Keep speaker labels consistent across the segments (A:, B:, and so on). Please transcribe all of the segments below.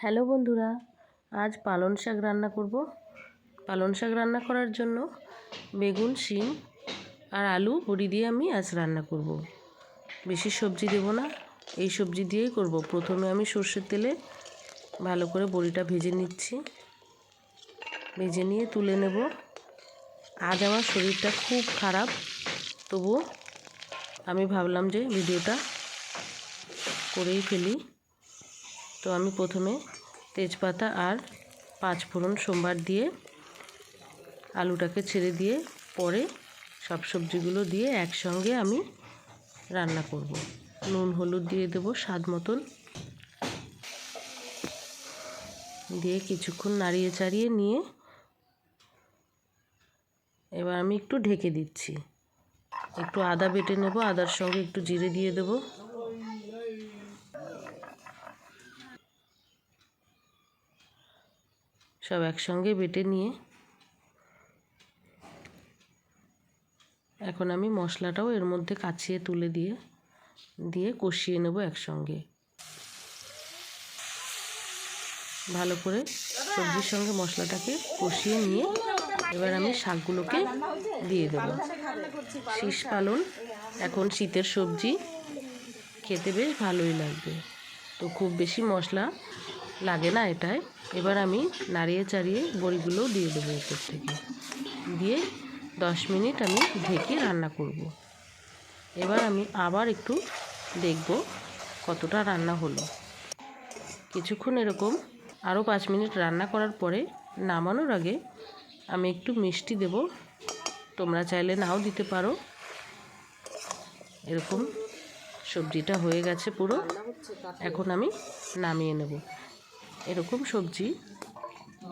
A: Hello বন্ধুরা, আজ পালং শাক রান্না করব। পালং শাক রান্না করার জন্য বেগুন, শিম আর আলু, বড়ি দিয়ে আমি আজ রান্না করব। বেশি সবজি দেব না, এই সবজি দিয়েই করব। প্রথমে আমি সর্ষের তেলে ভালো করে বড়িটা ভেজে নিচ্ছি। ভেজে নিয়ে তুলে নেব। আজ আমার শরীরটা খুব খারাপ তবু আমি ভাবলাম যে ভিডিওটা করেই ফেলি। তো আমি প্রথমে তেজপাতা আর পাঁচ ফোড়ন সোমবার দিয়ে আলুটাকে ছেড়ে দিয়ে পরে সব সবজিগুলো দিয়ে একসঙ্গে আমি রান্না করব। নুন, হলুদ দিয়ে দেব স্বাদ মতন। দিয়ে কিছুক্ষণ নাড়িয়ে চাড়িয়ে নিয়ে এবার আমি একটু ঢেকে দিচ্ছি। একটু আদা বেটে নেব, আদার সঙ্গে একটু জিরে দিয়ে দেবো। সব একসঙ্গে বেটে নিয়ে এখন আমি মশলাটাও এর মধ্যে কাছিয়ে তুলে দিয়ে দিয়ে কষিয়ে নেব একসঙ্গে। ভালো করে সবজির সঙ্গে মশলাটাকে কষিয়ে নিয়ে এবার আমি শাকগুলোকে দিয়ে দেব। শীষ পালন, এখন শীতের সবজি, খেতে বেশ ভালোই লাগবে। তো খুব বেশি মশলা লাগে না এটায়। এবার আমি নাড়িয়ে চাড়িয়ে বড়িগুলোও দিয়ে দেবো উপর থেকে। দিয়ে দশ মিনিট আমি ঢেকে রান্না করব। এবার আমি আবার একটু দেখব কতটা রান্না হলো। কিছুক্ষণ এরকম আরও পাঁচ মিনিট রান্না করার পরে নামানোর আগে আমি একটু মিষ্টি দেব। তোমরা চাইলে নাও দিতে পারো। এরকম সবজিটা হয়ে গেছে পুরো। এখন আমি নামিয়ে নেব। এরকম সবজি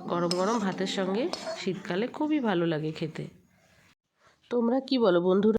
A: গরম গরম ভাতের সঙ্গে শীতকালে খুবই ভালো লাগে খেতে। তোমরা কি বলো বন্ধুরা?